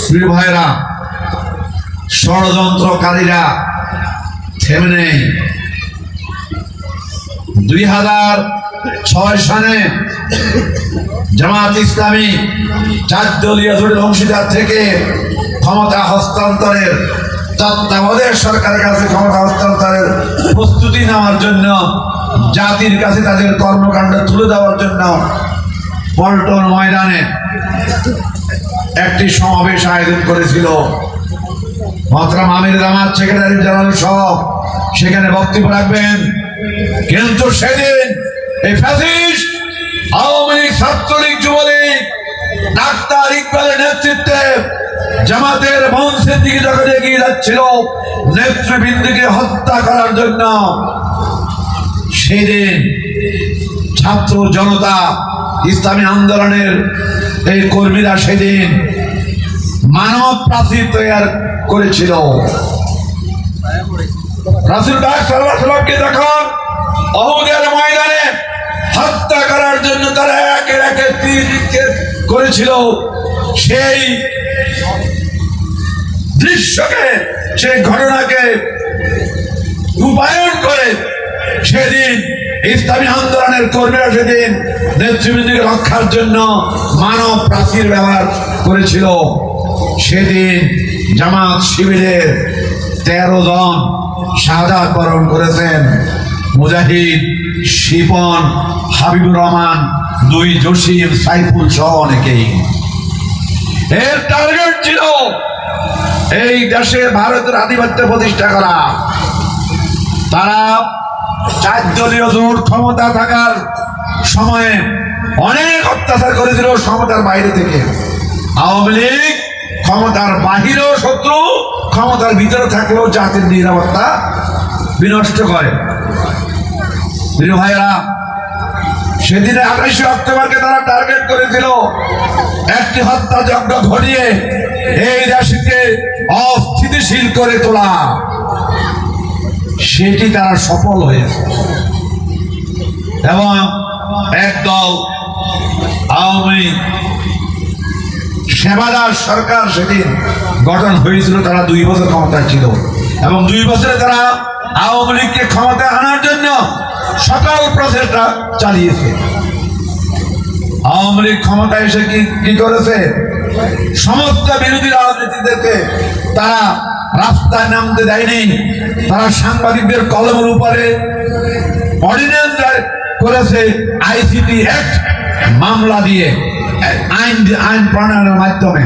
প্রিয় ভাইরা ষড়যন্ত্রকারীরা থেমে নেই। দুই হাজার ছয় সালে জামাত ইসলামী চার দলীয় জোটের অংশীদার থেকে ক্ষমতা হস্তান্তরের তত্ত্বাবধায়ক সরকারের কাছে ক্ষমতা হস্তান্তরের প্রস্তুতি নেওয়ার জন্য, জাতির কাছে তাদের কর্মকাণ্ড তুলে দেওয়ার জন্য পল্টন ময়দানে একটি সমাবেশ আয়োজন করেছিল। মহতরাম আমির জামাত, সেক্রেটারি জেনারেল সব সেখানে বক্তব্য রাখবেন, কিন্তু সেদিন এই ফ্যাসিস্ট, আওয়ামী লীগ, ছাত্রলীগ, যুবলীগ, ডাক্তার ইকবালের নেতৃত্বে জামাতের মঞ্চের দিকে যখন এগিয়ে যাচ্ছিল, নেতৃবৃন্দকে হত্যা করার জন্য, সেদিন ছাত্র জনতা, ইসলামী আন্দোলনের এই কর্মীরা সেদিন মানব প্রাচীর তৈরি করেছিল। রাসুল অহুদের ময়দানে হত্যা করার জন্য তারা একের একে তীর করেছিল, সেই দৃশ্যকে, সেই ঘটনাকে রূপায়ণ করে সেদিন ইসলামী আন্দোলনের কর্মীরা সেদিন নেতৃবৃন্দকে রক্ষার জন্য মানব প্রাচীর ব্যবহার করেছিল। সেদিন জামাত শিবিরের তেরো জন শাহাদাত বরণ করেছেন। মুজাহিদ, শিপন, হাবিবুর রহমান, দুই জসিম, সাইফুল সহ অনেকেই। এর টার্গেট ছিল এই দেশে ভারতের আধিপত্য প্রতিষ্ঠা করা। তারা চার দলীয় জোট ক্ষমতা থাকার সময়ে অনেক অত্যাচার করেছিল ক্ষমতার বাইরে থেকে। আওয়ামী লীগ ক্ষমতার বাহিরেও শত্রু, ক্ষমতার ভিতরে থাকলেও জাতির নিরাপত্তা বিনষ্ট করে। ভাইয়েরা, সেদিনে আঠাশে অক্টোবরকে তারা টার্গেট করেছিল একটি হত্যাযজ্ঞ ঘটিয়ে এই দেশকে অস্থিতিশীল করে তোলা। সেটি তারা সফল হয়েছে। এবং একদল আওয়ামী সেবাদার সরকার সেদিন গঠন হয়েছিল, তারা দুই বছর ক্ষমতায় ছিল। এবং দুই বছরে তারা আওয়ামী লীগকে ক্ষমতায় আনার জন্য সকল প্রচেষ্টা চালিয়েছে। আওয়ামী লীগ ক্ষমতায় এসে কি কি করেছে? সমস্ত বিরোধী রাজনীতিদেরকে তারা রাস্তায় নামতে দেয়নি। তারা সাংবাদিকদের কলমের উপরে অর্ডিন্যান্স করেছে আইসিটি অ্যাক্ট মামলা দিয়ে। আইন আইন প্রণয়নের মাধ্যমে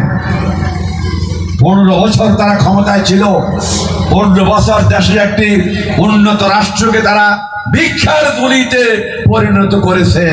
পনেরো বছর তারা ক্ষমতায় ছিল। পনেরো বছর দেশের একটি উন্নত রাষ্ট্রকে তারা ভিক্ষার গুলিতে পরিণত করেছে।